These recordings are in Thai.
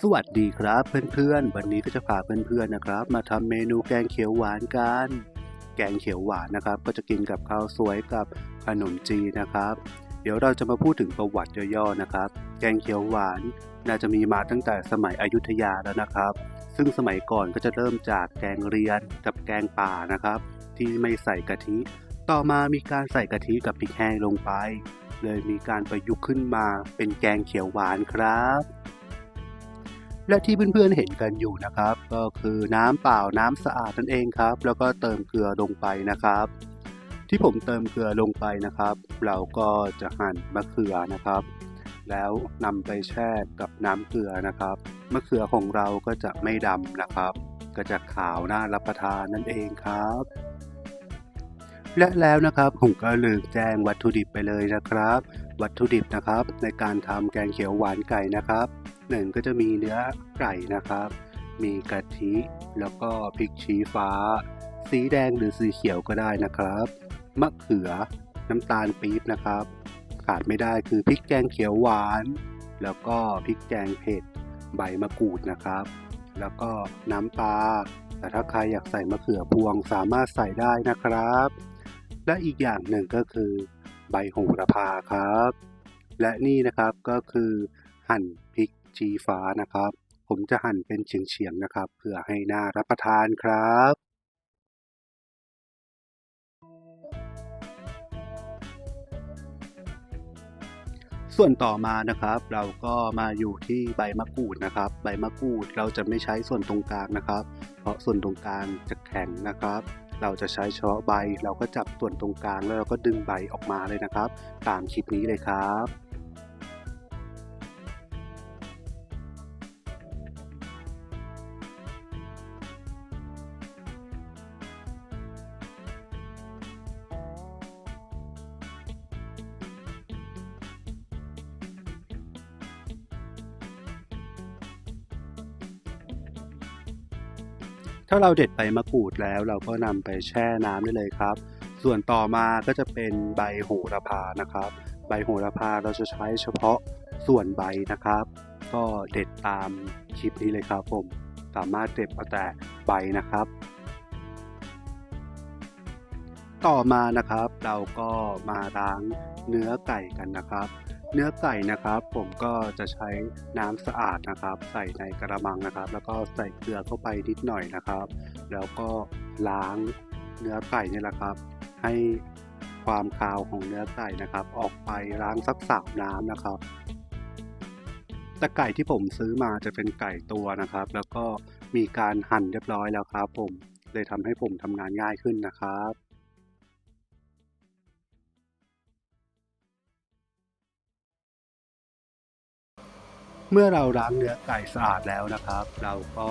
สวัสดีครับเพื่อนๆ วันนี้ก็จะพาเพื่อนๆนะครับ มาทำเมนูแกงเขียวหวานกัน แกงเขียวหวานนะครับ ก็จะกินกับข้าวสวยกับขนมจีนนะครับ เดี๋ยวเราจะมาพูดถึงประวัติย่อๆนะครับ แกงเขียวหวานน่าจะมีมาตั้งแต่สมัยอยุธยาแล้วนะครับ ซึ่งสมัยก่อนก็จะเริ่มจากแกงเรียนกับแกงป่านะครับ ที่ไม่ใส่กะทิ ต่อมามีการใส่กะทิกับพริกแห้งลงไป เลยมีการประยุกต์ขึ้นมาเป็นแกงเขียวหวานครับ และที่เพื่อนๆเห็นกันอยู่นะครับ ก็คือน้ำเปล่าน้ำสะอาดนั่นเองครับ แล้วก็เติมเกลือลงไปนะครับ ที่ผมเติมเกลือลงไปนะครับ เราก็จะหั่นมะเขือนะครับ แล้วนำไปแช่กับน้ำเกลือนะครับมะเขือของเราก็จะไม่ดำนะครับ ก็จะขาวน่ารับประทานนั่นเองครับและแล้วนะครับผมก็ลืมแจ้งวัตถุดิบไปเลยนะครับ วัตถุดิบนะครับในการทำแกงเขียวหวานไก่นะครับ หนึ่งก็จะมีเนื้อไก่นะครับ มีกะทิ แล้วก็พริกชี้ฟ้า สีแดงหรือสีเขียวก็ได้นะครับ มะเขือ น้ำตาลปี๊บนะครับ ขาดไม่ได้คือพริกแกงเขียวหวาน แล้วก็พริกแกงเผ็ด ใบมะกรูดนะครับ แล้วก็น้ำปลา แต่ถ้าใครอยากใส่มะเขือพวงสามารถใส่ได้นะครับ และอีกอย่างหนึ่งก็คือ ใบโหระพาครับ และนี่นะครับก็คือหั่นพริก ชี้ฟ้านะครับ ผมจะหั่นเป็นเฉียงๆนะครับ เพื่อให้น่ารับประทานครับส่วนต่อมานะครับ เราก็มาอยู่ที่ใบมะกรูดนะครับ ใบมะกรูดเราจะไม่ใช้ส่วนตรงกลางนะครับ เพราะส่วนตรงกลางจะแข็งนะครับ เราจะใช้เฉพาะใบเราก็จับส่วนตรงกลางแล้วเราก็ดึงใบออกมาเลยนะครับ ตามคลิปนี้เลยครับ ถ้าเราเด็ดใบมะกรูดแล้วเราก็นำไปแช่น้ำได้เลยครับ ส่วนต่อมาก็จะเป็นใบโหระพานะครับ ใบโหระพาเราจะใช้เฉพาะส่วนใบนะครับ ก็เด็ดตามคลิปนี้เลยครับผม สามารถเด็ดเอาแต่ใบนะครับ ต่อมานะครับเราก็มาล้างเนื้อไก่กันนะครับ เนื้อไก่นะครับ ผมก็จะใช้น้ำสะอาดนะครับ ใส่ในกระมังนะครับ แล้วก็ใส่เกลือเข้าไปนิดหน่อยนะครับ แล้วก็ล้างเนื้อไก่นี่แหละครับ ให้ความคาวของเนื้อไก่นะครับ ออกไปล้างสักสามน้ำนะครับแต่ไก่ที่ผมซื้อมาจะเป็นไก่ตัวนะครับ แล้วก็มีการหั่นเรียบร้อยแล้วครับ ผมเลยทำให้ผมทำงานง่ายขึ้นนะครับ เมื่อเราล้างเนื้อไก่สะอาดแล้วนะครับ เราก็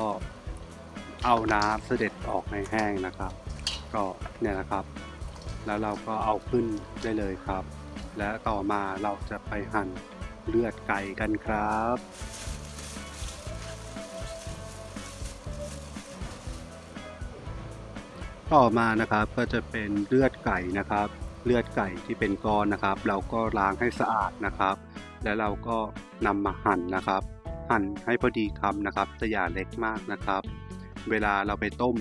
เอาน้ำเสด็จออกในแห้งนะครับ ก็เนี่ยนะครับ แล้วเราก็เอาขึ้นได้เลยครับ และต่อมาเราจะไปหั่นเลือดไก่กันครับต่อมานะครับก็จะเป็นเลือดไก่นะครับ เลือดไก่ที่เป็นก้อนนะครับ เราก็ล้างให้สะอาดนะครับ แล้วเราก็ นำมาหั่นนะครับ หั่นให้พอดีคำนะครับแต่อย่าเล็กมากนะครับ เวลาเราไปต้ม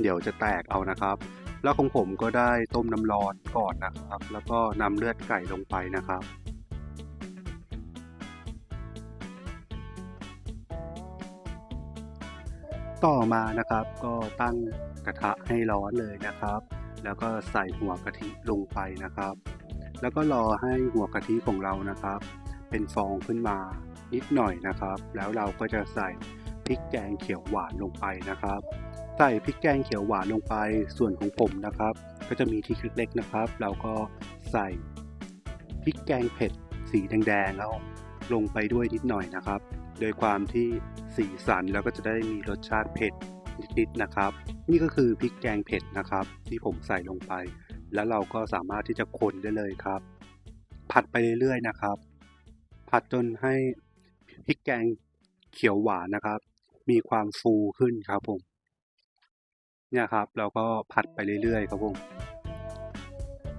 เดี๋ยวจะแตกเอานะครับ แล้วของผมก็ได้ต้มน้ำร้อนก่อนนะครับ แล้วก็นำเลือดไก่ลงไปนะครับต่อมานะครับก็ตั้งกระทะให้ร้อนเลยนะครับ แล้วก็ใส่หัวกะทิลงไปนะครับ แล้วก็รอให้หัวกะทิของเรานะครับ เป็นฟองขึ้นมานิดหน่อยนะครับ แล้วเราก็จะใส่พริกแกงเขียวหวานลงไปนะครับ ใส่พริกแกงเขียวหวานลงไปส่วนของผมนะครับ ก็จะมีที่เล็กๆนะครับ เราก็ใส่พริกแกงเผ็ดสีแดงๆแล้วลงไปด้วยนิดหน่อยนะครับ โดยความที่สีสันแล้วก็จะได้มีรสชาติเผ็ดนิดๆนะครับ นี่ก็คือพริกแกงเผ็ดนะครับ ที่ผมใส่ลงไป แล้วเราก็สามารถที่จะคนได้เลยครับ ผัดไปเรื่อยๆนะครับ ผัดจนให้พริกแกงเขียวหวานนะครับ มีความฟูขึ้นครับผม เนี่ยครับเราก็ผัดไปเรื่อยๆ ครับผม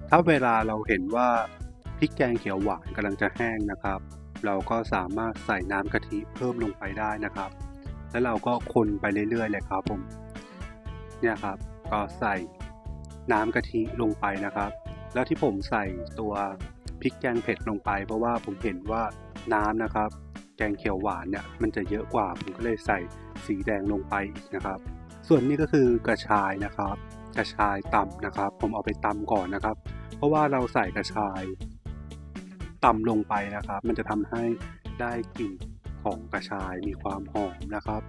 ถ้าเวลาเราเห็นว่าพริกแกงเขียวหวานกำลังจะแห้งนะครับ เราก็สามารถใส่น้ำกะทิเพิ่มลงไปได้นะครับ แล้วเราก็คนไปเรื่อยๆ เลยครับผม เนี่ยครับ ก็ใส่น้ำกะทิลงไปนะครับ แล้วที่ผมใส่ตัว พริกแกงเผ็ดลงไป เพราะว่าผมเห็นว่าน้ำนะครับ แกงเขียวหวานเนี่ยมันจะเยอะกว่า ผมก็เลยใส่สีแดงลงไปอีกนะครับ ส่วนนี้ก็คือกระชายนะครับ กระชายตำนะครับ ผมเอาไปตำก่อนนะครับ เพราะว่าเราใส่กระชายตำลงไปนะครับ มันจะทำให้ได้กลิ่นของกระชายมีความหอมนะครับ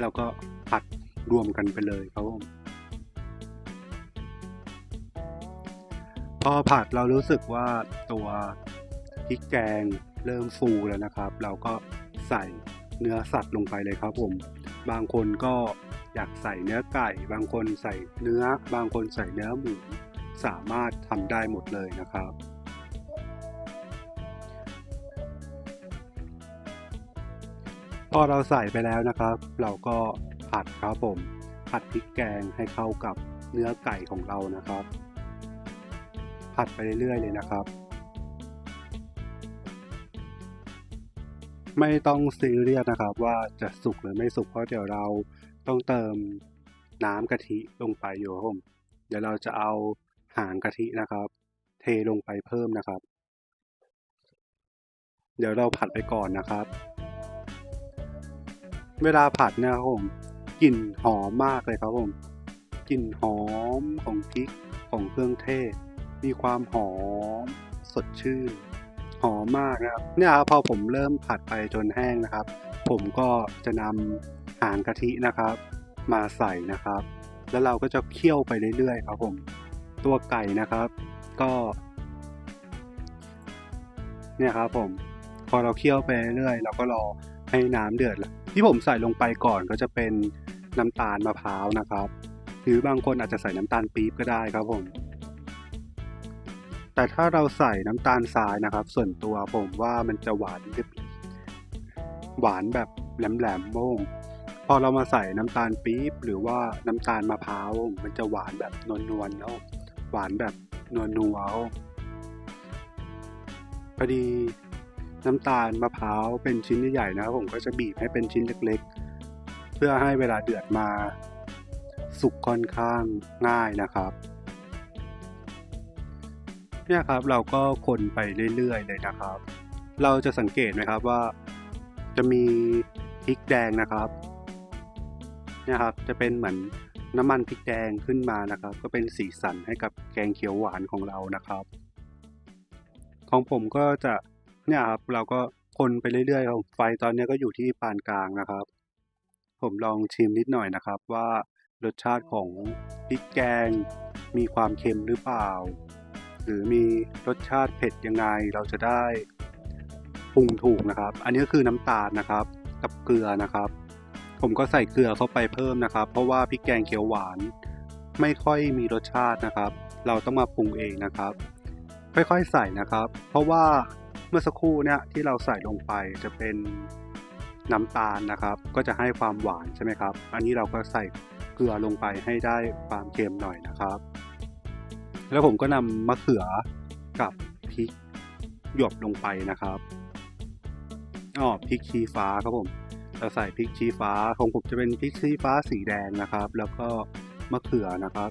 แล้วก็ผัดรวมกันไปเลยครับผม พอผัดเรารู้สึกว่าตัวพริกแกงเริ่มฟูแล้วนะครับ เราก็ใส่เนื้อสัตว์ลงไปเลยครับผม บางคนก็อยากใส่เนื้อไก่ บางคนใส่เนื้อ บางคนใส่เนื้อหมู สามารถทำได้หมดเลยนะครับ พอเราใส่ไปแล้วนะครับ เราก็ผัดครับผม ผัดพริกแกงให้เข้ากับเนื้อไก่ของเรานะครับ ผัดไปเรื่อยๆเลยนะครับ ไม่ต้องซีเรียสนะครับว่าจะสุกหรือไม่สุกเพราะเดี๋ยวเราต้องเติมน้ำกะทิลงไปอยู่ครับผมเดี๋ยวเราจะเอาหางกะทินะครับ เทลงไปเพิ่มนะครับ เดี๋ยวเราผัดไปก่อนนะครับ เวลาผัดเนี่ยครับผมกลิ่นหอมมากเลยครับผมกลิ่นหอมของพริกของเครื่องเทศ มีความหอมสดชื่น หอมมากนะครับ เนี่ยครับพอผมเริ่มผัดไปจนแห้งนะครับ ผมก็จะนำหางกะทินะครับ มาใส่นะครับ แล้วเราก็จะเคี่ยวไปเรื่อยๆครับ ผม ตัวไก่นะครับ ก็ เนี่ยครับ ผม พอเราเคี่ยวไปเรื่อยๆเราก็รอให้น้ำเดือดที่ผมใส่ลงไปก่อนก็จะเป็นน้ำตาลมะพร้าวนะครับ หรือบางคนอาจจะใส่น้ำตาลปี๊บก็ได้ครับผม แต่ถ้าเราใส่น้ำตาลทรายนะครับ ส่วนตัวผมว่ามันจะหวานหวานแบบแหลมๆโม่งพอเรามาใส่น้ำตาลปี๊บหรือว่าน้ำตาลมะพร้าวมันจะหวานแบบนวลๆแล้วหวานแบบนัวๆพอดีน้ำตาลมะพร้าวเป็นชิ้นใหญ่ๆนะครับผมก็จะบีบให้เป็นชิ้นเล็กๆ เพื่อให้เวลาเดือดมา สุกค่อนข้างง่ายนะครับ เนี่ยครับเราก็คนไปเรื่อยๆเลยนะครับ เราจะสังเกตไหมครับว่า จะมีพริกแดงนะครับเนี่ยครับจะเป็นเหมือนน้ำมันพริกแดงขึ้นมานะครับ ก็เป็นสีสันให้กับแกงเขียวหวานของเรานะครับ ของผมก็จะเนี่ยครับเราก็คนไปเรื่อยๆครับไฟตอนนี้ก็อยู่ที่ปานกลางนะครับ ผมลองชิมนิดหน่อยนะครับว่ารสชาติของพริกแกงมีความเค็มหรือเปล่า หรือมีรสชาติเผ็ดยังไงเราจะได้ปรุงถูกนะครับ อันนี้คือน้ำตาลนะครับ กับเกลือนะครับ ผมก็ใส่เกลือเข้าไปเพิ่มนะครับ เพราะว่าพริกแกงเขียวหวาน ไม่ค่อยมีรสชาตินะครับ เราต้องมาปรุงเองนะครับ ค่อยๆใส่นะครับ เพราะว่าเมื่อสักครู่เนี่ยที่เราใส่ลงไปจะเป็นน้ำตาลนะครับ ก็จะให้ความหวานใช่ไหมครับ อันนี้เราก็ใส่เกลือลงไปให้ได้ความเค็มหน่อยนะครับ แล้วผมก็นำมะเขือกับพริกหยดลงไปนะครับอ๋อพริกชี้ฟ้าครับผมเราใส่พริกชี้ฟ้าของผมจะเป็นพริกชี้ฟ้าสีแดงนะครับ แล้วก็มะเขือนะครับ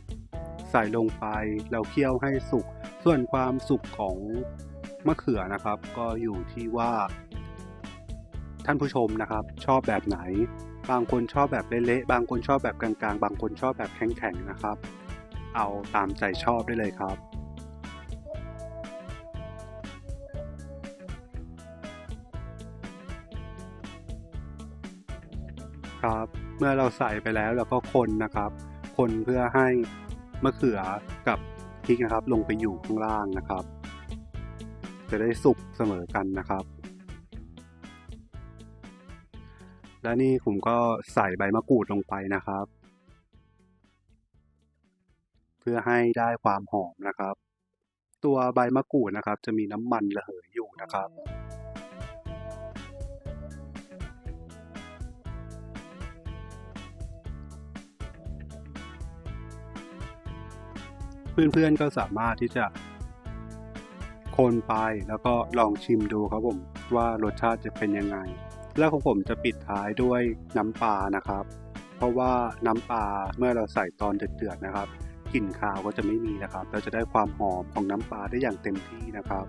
ใส่ลงไปเราเคี่ยวให้สุก ส่วนความสุกของมะเขือนะครับ ก็อยู่ที่ว่าท่านผู้ชมนะครับ ชอบแบบไหน บางคนชอบแบบเละๆบางคนชอบแบบกลางๆ บางคนชอบแบบแข็งๆนะครับ เอาตามใจชอบได้เลยครับ ครับ เมื่อเราใส่ไปแล้วเราก็คนนะครับ คนเพื่อให้มะเขือกับพริกนะครับ ลงไปอยู่ข้างล่างนะครับ จะได้สุกเสมอกันนะครับ และนี่ผมก็ใส่ใบมะกรูดลงไปนะครับ พื่อให้ได้ความหอมนะครับ ตัวใบมะกรูดนะครับ จะมีน้ำมันระเหยอยู่นะครับเพื่อนๆก็สามารถที่จะคนไปแล้วก็ลองชิมดูครับผมว่ารสชาติจะเป็นยังไง แล้วของผมจะปิดท้ายด้วยน้ำปลานะครับ เพราะว่าน้ำปลาเมื่อเราใส่ตอนเดือดๆนะครับ กลิ่นคาวก็จะไม่มีนะครับ เราจะได้ความหอมของน้ำปลาได้อย่างเต็มที่นะครับ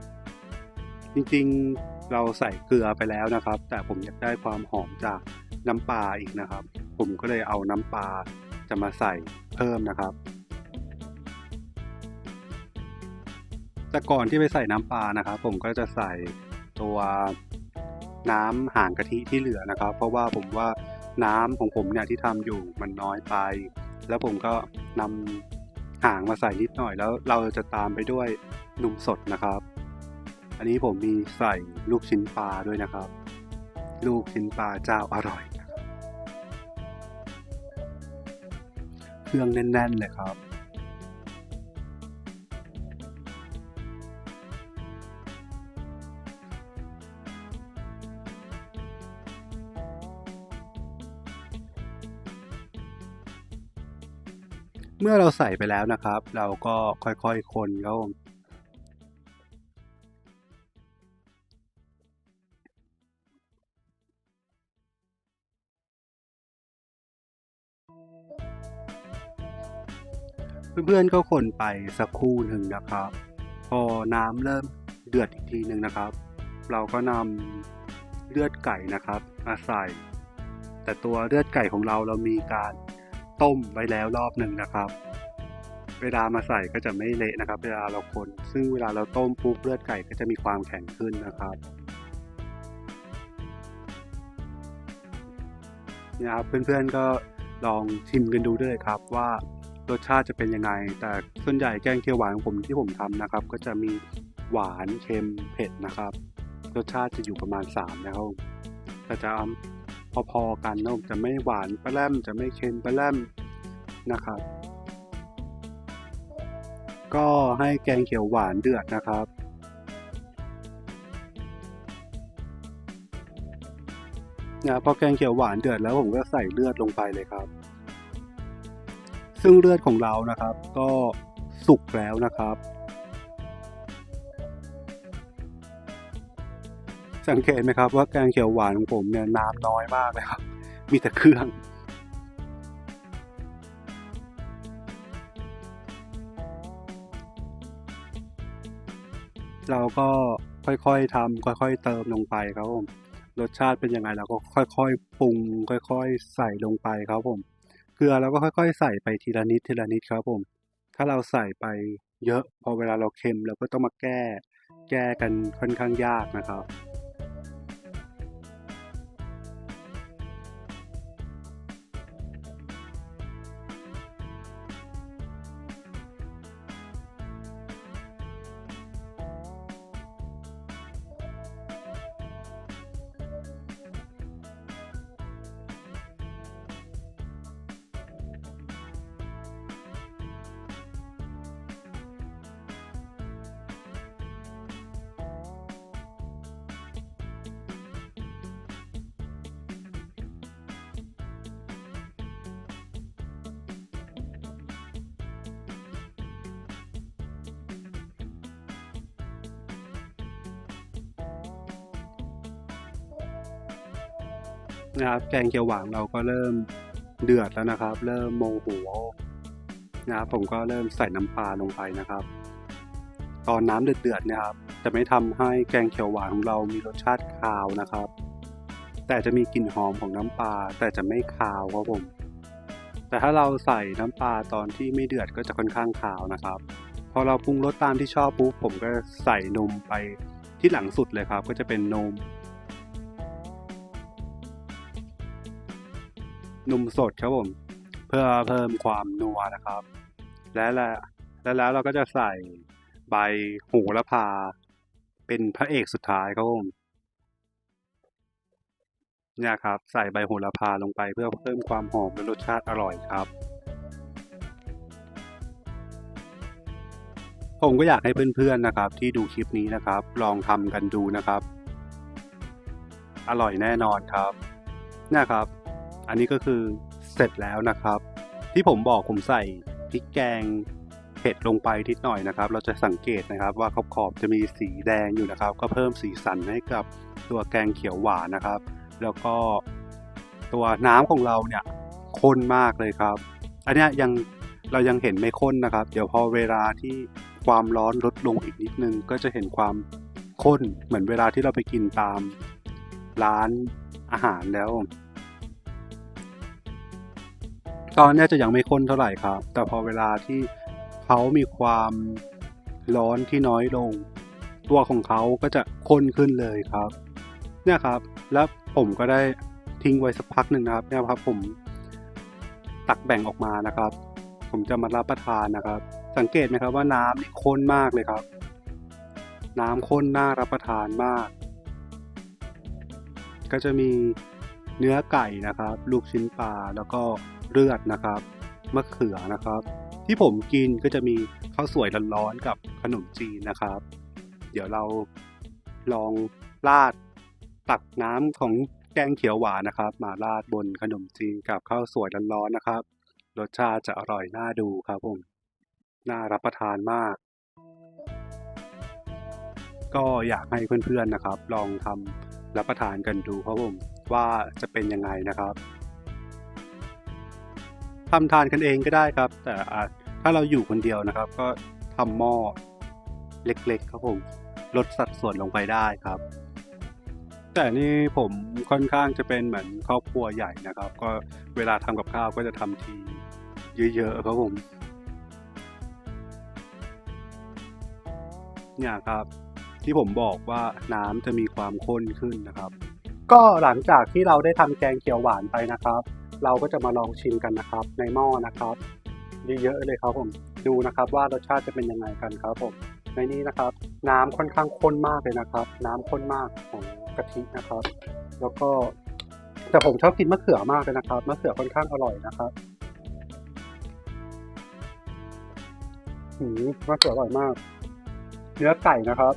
จริงๆเราใส่เกลือไปแล้วนะครับ แต่ผมอยากได้ความหอมจากน้ำปลาอีกนะครับ ผมก็เลยเอาน้ำปลาจะมาใส่เพิ่มนะครับแต่ก่อนที่ไปใส่น้ำปลานะครับ ผมก็จะใส่ตัวน้ำห่างกะทิที่เหลือนะครับ เพราะว่าผมว่าน้ำของผมเนี่ยที่ทำอยู่มันน้อยไป แล้วผมก็นำ หางมาใส่นิดหน่อยแล้วเราจะตามไปด้วยนมสดนะครับ อันนี้ผมมีใส่ลูกชิ้นปลาด้วยนะครับ ลูกชิ้นปลาเจ้าอร่อย เครื่องแน่นๆเลยครับ เมื่อเราใส่ไปแล้วนะครับ เราก็ค่อยๆคนแล้วเพื่อนๆก็คนไปสักครู่หนึ่งนะครับ พอน้ำเริ่มเดือดอีกทีหนึ่งนะครับ เราก็นำเลือดไก่นะครับมาใส่ แต่ตัวเลือดไก่ของเราเรามีการ ต้มไว้แล้วรอบหนึ่งนะครับ เวลามาใส่ก็จะไม่เละนะครับ เวลาเราคน ซึ่งเวลาเราต้มปุ๊บเลือดไก่ก็จะมีความแข็งขึ้นนะครับนะครับเพื่อนๆก็ลองชิมกันดูด้วยครับว่ารสชาติจะเป็นยังไง แต่ส่วนใหญ่แกงเขียวหวานของผมที่ผมทำนะครับ ก็จะมีหวานเค็มเผ็ดนะครับ รสชาติจะอยู่ประมาณ3นะครับแต่จะ พอๆกันนะจะไม่หวานปลาแรมจะไม่เค็มปลาแรมนะครับ ก็ให้แกงเขียวหวานเดือดนะครับ นะพอแกงเขียวหวานเดือดแล้วผมก็ใส่เลือดลงไปเลยครับ ซึ่งเลือดของเรานะครับ ก็สุกแล้วนะครับ สังเกตไหมครับว่าแกงเขียวหวานของผมเนี่ยน้ำน้อยมากเลยครับ มีแต่เครื่องเราก็ค่อยๆทำค่อยๆเติมลงไปครับผม รสชาติเป็นยังไงเราก็ค่อยๆปรุง ค่อยๆใส่ลงไปครับผม เกลือเราก็ค่อย ๆ ใส่ไปทีละนิดทีละนิดครับผม ถ้าเราใส่ไปเยอะพอเวลาเราเค็มเราก็ต้องมาแก้ แก้กันค่อนข้างยากนะครับ นะครับแกงเขียวหวานเราก็เริ่มเดือดแล้วนะครับ เริ่มโมโหนะครับผมก็เริ่มใส่น้ำปลาลงไปนะครับ ตอนน้ำเดือดๆนี่ยครับ จะไม่ทำให้แกงเขียวหวานของเรามีรสชาติคาวนะครับ แต่จะมีกลิ่นหอมของน้ำปลาแต่จะไม่คาวครับผม แต่ถ้าเราใส่น้ำปลาตอนที่ไม่เดือดก็จะค่อนข้างคาวนะครับ พอเราปรุงรสตามที่ชอบปุ๊บผมก็ใส่นมไปที่หลังสุดเลยครับ ก็จะเป็นนม นมสดครับผม เพื่อเพิ่มความนัวนะครับและและและแล้วเราก็จะใส่ใบโหระพา เป็นพระเอกสุดท้ายครับผมเนี่ยครับ ใส่ใบโหระพาลงไปเพื่อเพิ่มความหอมและรสชาติอร่อยครับ ผมก็อยากให้เพื่อนๆนะครับ ที่ดูคลิปนี้นะครับ ลองทำกันดูนะครับ อร่อยแน่นอนครับเนี่ยครับ อันนี้ก็คือเสร็จแล้วนะครับ ที่ผมบอกผมใส่พริกแกงเผ็ดลงไปนิดหน่อยนะครับ เราจะสังเกตนะครับว่าขอบขอบๆจะมีสีแดงอยู่นะครับ ก็เพิ่มสีสันให้กับตัวแกงเขียวหวานนะครับ แล้วก็ตัวน้ำของเราเนี่ยข้นมากเลยครับ อันนี้ยังเรายังเห็นไม่ข้นนะครับ เดี๋ยวพอเวลาที่ความร้อนลดลงอีกนิดนึง ก็จะเห็นความข้นเหมือนเวลาที่เราไปกินตามร้านอาหารแล้ว ตอนเนี้จะยังไม่ข้นเท่าไหร่ครับ แต่พอเวลาที่เขามีความร้อนที่น้อยลง ตัวของเขาก็จะข้นขึ้นเลยครับ เนี่ยครับ แล้วผมก็ได้ทิ้งไว้สักพักหนึ่งนะครับ เนี่ยครับผมตักแบ่งออกมานะครับ ผมจะมารับประทานนะครับ สังเกตไหมครับว่าน้ำนี่ข้นมากเลยครับ น้ำข้นน่ารับประทานมาก ก็จะมีเนื้อไก่นะครับ ลูกชิ้นปลาแล้วก็ เลือดนะครับมะเขือนะครับ ที่ผมกินก็จะมีข้าวสวยร้อนๆกับขนมจีนนะครับ เดี๋ยวเราลองราดตักน้ำของแกงเขียวหวานนะครับ มาราดบนขนมจีนกับข้าวสวยร้อนๆนะครับ รสชาติจะอร่อยน่าดูครับผมน่ารับประทานมาก ก็อยากให้เพื่อนๆนะครับ ลองทำรับประทานกันดูครับผมว่าจะเป็นยังไงนะครับ ทำทานกันเองก็ได้ครับ แต่ถ้าเราอยู่คนเดียวนะครับ ก็ทำหม้อเล็กๆครับผมลดสัดส่วนลงไปได้ครับ แต่นี่ผมค่อนข้างจะเป็นเหมือนครอบครัวใหญ่นะครับ ก็เวลาทำกับข้าวก็จะทำทีเยอะๆครับผมเนี่ยครับที่ผมบอกว่าน้ำจะมีความข้นขึ้นนะครับ ก็หลังจากที่เราได้ทำแกงเขียวหวานไปนะครับ เราก็จะมาลองชิมกันนะครับ ในหม้อนะครับเยอะๆเลยครับผมดูนะครับว่ารสชาติจะเป็นยังไงกันครับผมในนี้นะครับ น้ำค่อนข้างข้นมากเลยนะครับ น้ำข้นมากของกะทินะครับ แล้วก็แต่ผมชอบกินมะเขือมากเลยนะครับมะเขือค่อนข้างอร่อยนะครับหืมมะเขืออร่อยมาก เนื้อไก่นะครับ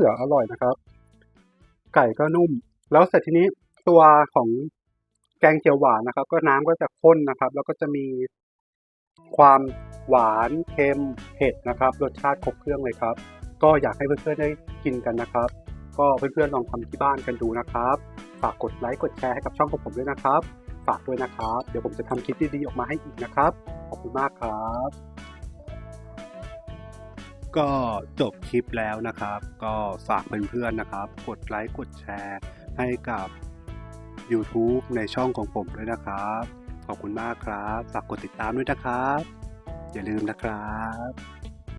ขืออร่อยนะครับ ไก่ก็นุ่ม แล้วเสร็จทีนี้ตัวของแกงเขียวหวานนะครับ ก็น้ำก็จะข้นนะครับ แล้วก็จะมีความหวานเค็มเผ็ดนะครับ รสชาติครบเครื่องเลยครับ ก็อยากให้เพื่อนๆได้กินกันนะครับ ก็เพื่อนๆลองทำที่บ้านกันดูนะครับ ฝากกดไลค์กดแชร์ให้กับช่องของผมด้วยนะครับ ฝากด้วยนะครับ เดี๋ยวผมจะทำคลิปดีๆออกมาให้อีกนะครับ ขอบคุณมากครับ ก็จบคลิปแล้วนะครับ ก็ฝากเพื่อนๆนะครับ กดไลค์กดแชร์ ให้กับ YouTube ในช่องของผมด้วยนะครับ ขอบคุณมากครับ ฝากกดติดตามด้วยนะครับ อย่าลืมนะครับ